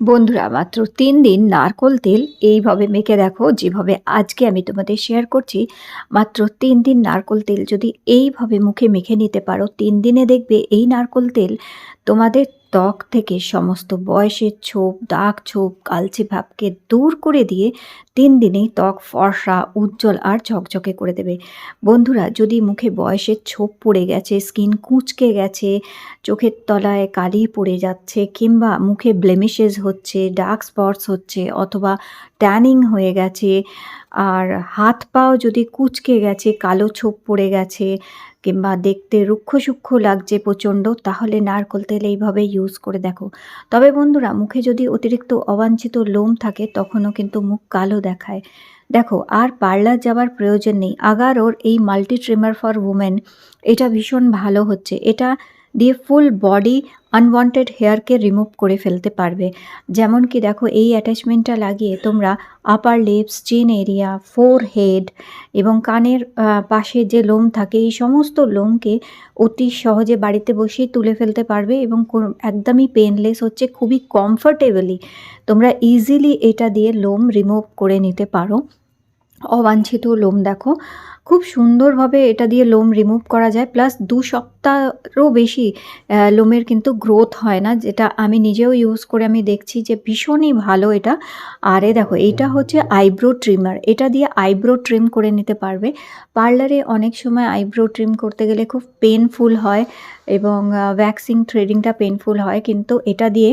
বন্ধুরা, মাত্র তিন দিন নারকোল তেল এইভাবে মেখে দেখো, যেভাবে আজকে আমি তোমাদের শেয়ার করছি, মাত্র তিন দিন নারকোল তেল যদি এইভাবে মুখে মেখে নিতে পারো, তিন দিনে দেখবে এই নারকোল তেল তোমাদের ত্বক থেকে সমস্ত বয়সের ছোপ, দাগ ছোপ, কালচে ভাবকে দূর করে দিয়ে তিন দিনেই ত্বক ফর্সা, উজ্জ্বল আর ঝকঝকে করে দেবে। বন্ধুরা, যদি মুখে বয়সের ছোপ পড়ে গেছে, স্কিন কুঁচকে গেছে, চোখের তলায় কালি পড়ে যাচ্ছে, কিংবা মুখে ব্লেমিশেস হচ্ছে ডার্ক স্পটস হচ্ছে, অথবা ট্যানিং হয়ে গেছে, আর হাত পাও যদি কুঁচকে গেছে, কালো ছোপ পড়ে গেছে কিংবা দেখতে রুক্ষ সূক্ষ্ম লাগছে প্রচণ্ড, তাহলে নারকোল তেল এইভাবে ইউজ করে দেখো। তবে বন্ধুরা, মুখে যদি অতিরিক্ত অবাঞ্ছিত লোম থাকে, তখনও কিন্তু মুখ কালো দেখায়। দেখো, আর পার্লার যাওয়ার প্রয়োজন নেই। আগার ওর এই মাল্টি ট্রিমার ফর উমেন এটা ভীষণ ভালো হচ্ছে। এটা দিয়ে ফুল বডি আনওয়ান্টেড হেয়ারকে রিমুভ করে ফেলতে পারবে। যেমন কি দেখো, এই অ্যাটাচমেন্টটা লাগিয়ে তোমরা upper lips chin area forehead এবং কানের পাশে যে লোম থাকে, এই সমস্ত লোমকে অতি সহজে বাড়িতে বসেই তুলে ফেলতে পারবে এবং একদমই পেনলেস হচ্ছে, খুবই কমফর্টেবলি তোমরা ইজিলি এটা দিয়ে লোম রিমুভ করে নিতে পারো। অবাঞ্ছিত লোম দেখো। খুব সুন্দরভাবে এটা দিয়ে লোম রিমুভ করা যায় প্লাস দু সপ্তাহেরও বেশি লোমের কিন্তু গ্রোথ হয় না, যেটা আমি নিজেও ইউজ করে আমি দেখছি যে ভীষণই ভালো এটা। আরে দেখো এটা হচ্ছে আইব্রো ট্রিমার এটা দিয়ে আইব্রো ট্রিম করে নিতে পারবে। পার্লারে অনেক সময় আইব্রো ট্রিম করতে গেলে খুব পেনফুল হয় এবং ভ্যাক্সিং থ্রেডিংটা পেনফুল হয়, কিন্তু এটা দিয়ে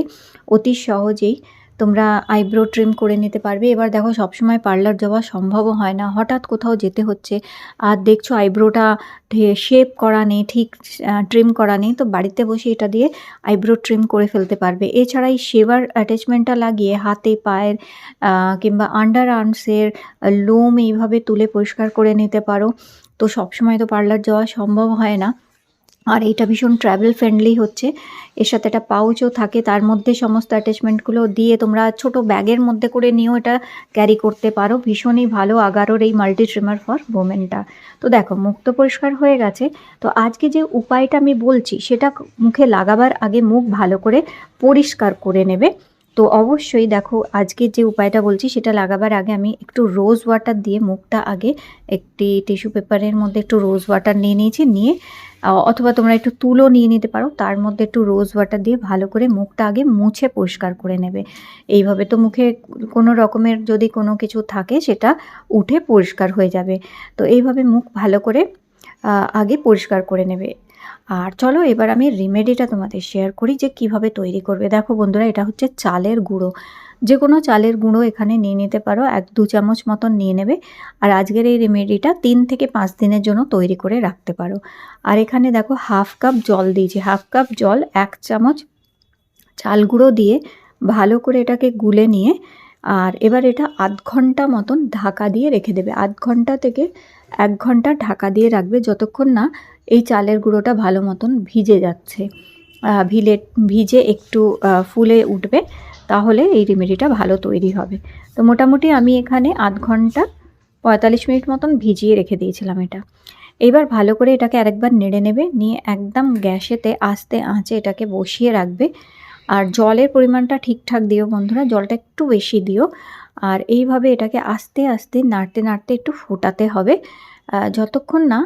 অতি সহজেই তোমরা আইব্রো ট্রিম করে নিতে পারবে। এবার দেখো, সবসময় পার্লার যাওয়া সম্ভবও হয় না। হঠাৎ কোথাও যেতে হচ্ছে। আর দেখছ, আইব্রোটা শেপ করা নেই, ঠিক ট্রিম করা নেই। তো বাড়িতে বসে এটা দিয়ে আইব্রো ট্রিম করে ফেলতে পারবে। এছাড়া এই শেভার অ্যাটাচমেন্টটা লাগিয়ে হাতে, পায়ের কিংবা আন্ডার আর্মসের লোম এইভাবে তুলে পরিষ্কার করে নিতে পারো। তো সবসময় তো পার্লার যাওয়া সম্ভব হয় না। আর এটা ভীষণ ট্রাভেল ফ্রেন্ডলি হচ্ছে। এর সাথে একটা পাউচও থাকে, তার মধ্যে সমস্ত অ্যাটাচমেন্টগুলো দিয়ে তোমরা ছোট ব্যাগের মধ্যে করে নিয়েও এটা ক্যারি করতে পারো। ভীষণই ভালো আগারোর এই মাল্টি ট্রিমার ফর ওমেনটা তো দেখো মুখ তো পরিষ্কার হয়ে গেছে। তো আজকে যে উপায়টা আমি বলছি, সেটা মুখে লাগাবার আগে মুখ ভালো করে পরিষ্কার করে নেবে। তো অবশ্যই দেখো, আজকে যে উপায়টা বলছি, সেটা লাগাবার আগে আমি একটু রোজ ওয়াটার দিয়ে মুখটা আগে একটি টিস্যু পেপারের মধ্যে একটু রোজ ওয়াটার নিয়ে নিয়েছি, নিয়ে অথবা তোমরা একটু তুলো নিয়ে নিতে পারো। তার মধ্যে একটু রোজ ওয়াটার দিয়ে ভালো করে মুখটা আগে মুছে পরিষ্কার করে নেবে। এইভাবে তো মুখে কোনো রকমের যদি কোনো কিছু থাকে সেটা উঠে পরিষ্কার হয়ে যাবে। তো এইভাবে মুখ ভালো করে আগে পরিষ্কার করে নেবে। আর চলো এবার আমি রেমেডিটা তোমাদের শেয়ার করি যে কীভাবে তৈরি করবে। দেখো বন্ধুরা, এটা হচ্ছে চালের গুঁড়ো। যে কোনো চালের গুঁড়ো এখানে নিয়ে নিতে পারো, এক দু চামচ মতন নিয়ে নেবে। আর আজকের এই রেমেডিটা তিন থেকে পাঁচ দিনের জন্য তৈরি করে রাখতে পারো। আর এখানে দেখো হাফ কাপ জল দিয়েছি, হাফ কাপ জল, এক চামচ চাল গুঁড়ো দিয়ে ভালো করে এটাকে গুলে নিয়ে, আর এবার এটা আধ ঘণ্টা মতন ঢাকা দিয়ে রেখে দেবে। আধ ঘণ্টা থেকে এক ঘণ্টা ঢাকা দিয়ে রাখবে যতক্ষণ না এই চালের গুঁড়োটা ভালো মতন ভিজে যাচ্ছে। ভিলে, ভিজে একটু ফুলে উঠবে। তাহলে এই রেমেডিটা ভালো তৈরি হবে। তো মোটামুটি আমি এখানে আধ ঘণ্টা পঁয়তাল্লিশ মিনিট মতন ভিজিয়ে রেখে দিয়েছিলাম এটা। এবার ভালো করে এটাকে আরেকবার নেড়ে নেবে, নিয়ে একদম গ্যাসেতে আস্তে আঁচে এটাকে বসিয়ে রাখবে। আর জলের পরিমাণটা ঠিকঠাক দিও বন্ধুরা, জলটা একটু বেশি দিও। আর এইভাবে এটাকে আস্তে আস্তে, নাড়তে নাড়তে একটু ফোটাতে হবে। যতক্ষণ না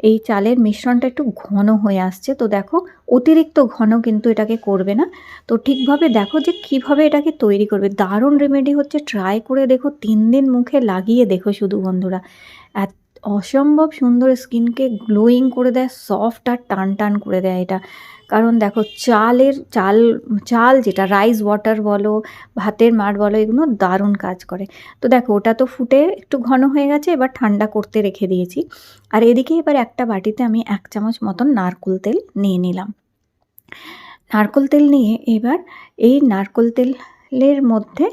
এই চালের মিশ্রণটা একটু ঘন হয়ে আসছে। তো দেখো, অতিরিক্ত ঘন কিন্তু এটাকে করবে না। তো ঠিকভাবে দেখো যে কীভাবে এটাকে তৈরি করবে। দারুণ রেমেডি হচ্ছে ট্রাই করে দেখো, তিন দিন মুখে লাগিয়ে দেখো শুধু বন্ধুরা। এত অসম্ভব সুন্দর স্কিনকে গ্লোয়িং করে দেয়, সফট আর টান টান করে দেয় এটা। কারণ দেখো, চালের, চাল চাল যেটা রাইস ওয়াটার বলো, ভাতের মার বলো, এগুলো দারুণ কাজ করে। তো দেখো, ওটা তো ফুটে একটু ঘন হয়ে গেছে, এবার ঠান্ডা করতে রেখে দিয়েছি। আর এদিকে এবার একটা বাটিতে আমি এক চামচ মতন নারকোল তেল নিয়ে নিলাম। নারকোল তেল নিয়ে এবার এই নারকোল তেলের মধ্যে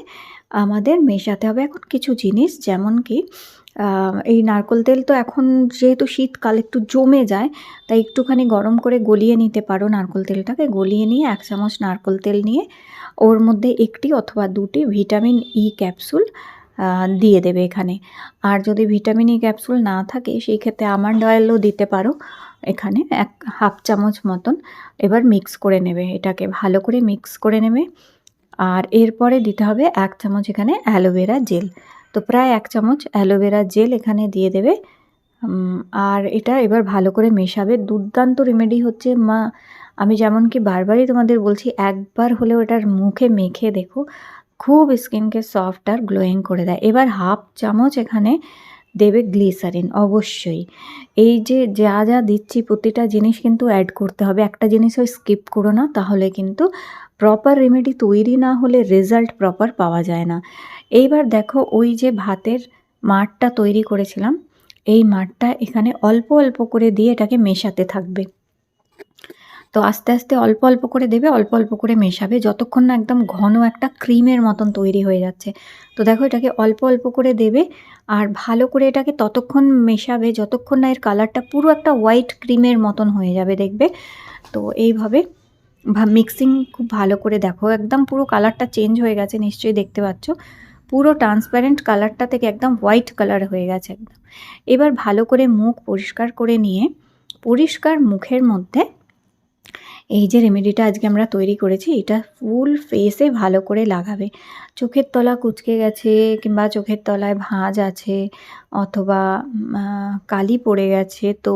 আমাদের মেশাতে হবে এখন কিছু জিনিস, যেমন কি এই নারকোল তেল তো এখন যেহেতু শীতকাল একটু জমে যায়, তাই একটুখানি গরম করে গলিয়ে নিতে পারো নারকোল তেলটাকে। গলিয়ে নিয়ে এক চামচ নারকোল তেল নিয়ে ওর মধ্যে একটি অথবা দুটি ভিটামিন ই ক্যাপসুল দিয়ে দেবে এখানে। আর যদি ভিটামিন ই ক্যাপসুল না থাকে, সেই ক্ষেত্রে আমন্ড অয়েলও দিতে পারো এখানে এক হাফ চামচ মতন। এবার মিক্স করে নেবে এটাকে, ভালো করে মিক্স করে নেবে। আর এরপরে দিতে হবে এক চামচ এখানে অ্যালোভেরা জেল। তো প্রায় এক চামচ অ্যালোভেরা জেল এখানে দিয়ে দেবে। আর এটা এবার ভালো করে মেশাবে। দুর্দান্ত রেমেডি হচ্ছে মা, আমি যেমন কি বারবারই তোমাদের বলছি, একবার হলেও এটার মুখে মেখে দেখো। খুব স্কিনকে সফট আর গ্লোয়িং করে দেয়। এবার হাফ চামচ এখানে দেবে গ্লিসারিন অবশ্যই। এই যে যা যা দিচ্ছি প্রতিটা জিনিস কিন্তু অ্যাড করতে হবে। একটা জিনিসও স্কিপ করো না, তাহলে কিন্তু প্রপার রেমেডি তৈরি না হলে রেজাল্ট প্রপার পাওয়া যায় না। এইবার দেখো ওই যে ভাতের মাঠটা তৈরি করেছিলাম, এই মাঠটা এখানে অল্প অল্প করে দিয়ে এটাকে মেশাতে থাকবে। তো আস্তে আস্তে অল্প অল্প করে দেবে, অল্প অল্প করে মেশাবে, যতক্ষণ না একদম ঘন একটা ক্রিমের মতন তৈরি হয়ে যাচ্ছে। তো দেখো এটাকে অল্প অল্প করে দেবে, আর ভালো করে এটাকে ততক্ষণ মেশাবে, যতক্ষণ না এর কালারটা পুরো একটা হোয়াইট ক্রিমের মতন হয়ে যাবে দেখবে। তো এইভাবে মিক্সিং খুব ভালো করে দেখো। একদম পুরো কালারটা চেঞ্জ হয়ে গেছে, নিশ্চয়ই দেখতে পাচ্ছ। পুরো ট্রান্সপ্যারেন্ট কালারটা থেকে একদম হোয়াইট কালার হয়ে গেছে একদম। এবার ভালো করে মুখ পরিষ্কার করে নিয়ে, পরিষ্কার মুখের মধ্যে এই যে রেমেডিটা আজকে আমরা তৈরি করেছি, এটা ফুল ফেসে ভালো করে লাগাবে। চোখের তলা কুচকে গেছে কিংবা চোখের তলায় ভাঁজ আছে অথবা কালি পড়ে গেছে, তো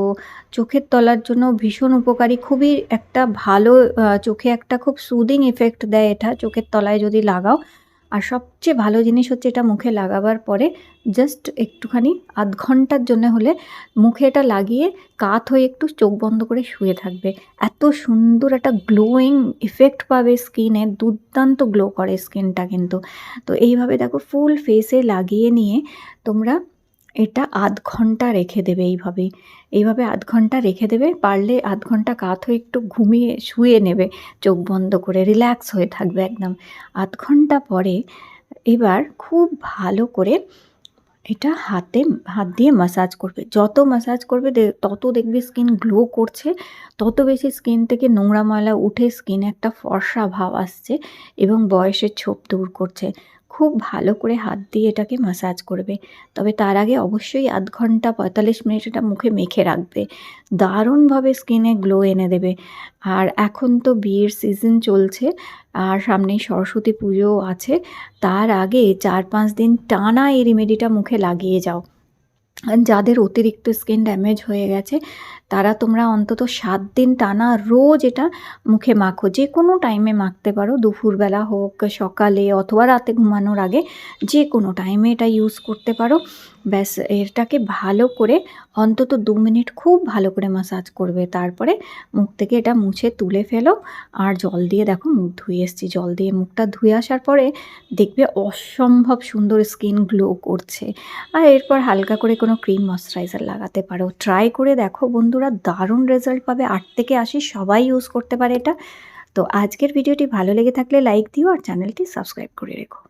চোখের তলার জন্য ভীষণ উপকারী, খুবই একটা ভালো চোখে একটা খুব সুদিং এফেক্ট দেয় এটা। চোখের তলায় যদি লাগাও আর সবচেয়ে ভালো জিনিস হচ্ছে এটা মুখে লাগাবার পরে জাস্ট একটুখানি আধ ঘণ্টার জন্য হলে মুখে এটা লাগিয়ে কাত হয়ে একটু চোখ বন্ধ করে শুয়ে থাকবে। এত সুন্দর একটা গ্লোয়িং ইফেক্ট পাবে স্কিনে, দুর্দান্ত গ্লো করে স্কিনটা কিন্তু। তো এইভাবে দেখো ফুল ফেসে লাগিয়ে নিয়ে তোমরা এটা আধ ঘণ্টা রেখে দেবে এইভাবেই এইভাবে আধ ঘণ্টা রেখে দেবে, পারলে আধ ঘণ্টা কাত হয়ে একটু ঘুমিয়ে শুয়ে নেবে, চোখ বন্ধ করে রিল্যাক্স হয়ে থাকবে একদম। আধ ঘণ্টা পরে এবার খুব ভালো করে এটা হাতে, হাত দিয়ে মাসাজ করবে। যত মাসাজ করবে তত দেখবে স্কিন গ্লো করছে, তত বেশি স্কিন থেকে নোংরা ময়লা উঠে স্কিনে একটা ফর্সা ভাব আসছে এবং বয়সের ছোপ দূর করছে। খুব ভালো করে হাত দিয়ে এটাকে মাসাজ করবে। তবে তার আগে অবশ্যই আধ ঘণ্টা পঁয়তাল্লিশ মিনিট এটা মুখে মেখে রাখবে। দারুণভাবে স্কিনে গ্লো এনে দেবে। আর এখন তো বিয়ের সিজন চলছে, আর সামনে সরস্বতী পুজো আছে। তার আগে চার পাঁচ দিন টানা এই রেমেডিটা মুখে লাগিয়ে যাও। যাদের অতিরিক্ত স্কিন ড্যামেজ হয়ে গেছে, তারা তোমরা অন্তত সাত দিন টানা রোজ এটা মুখে মাখো। যে কোনো টাইমে মাখতে পারো, দুপুরবেলা হোক, সকালে অথবা রাতে ঘুমানোর আগে যে কোনো টাইমে এটা ইউজ করতে পারো। ব্যাস, এটাকে ভালো করে অন্তত দু মিনিট খুব ভালো করে মাসাজ করবে। তারপরে মুখ থেকে এটা মুছে তুলে ফেলো। আর জল দিয়ে দেখো মুখ ধুয়ে এসছি। জল দিয়ে মুখটা ধুয়ে আসার পরে দেখবে অসম্ভব সুন্দর স্কিন গ্লো করছে। আর এরপর হালকা করে কোনো ক্রিম ময়শ্চারাইজার লাগাতে পারো। ট্রাই করে দেখো বন্ধুরা, দারুণ রেজাল্ট পাবে। আট থেকে আসি সবাই ইউজ করতে পারে এটা। তো আজকের ভিডিওটি ভালো লেগে থাকলে লাইক দিও আর চ্যানেলটি সাবস্ক্রাইব করে রেখো।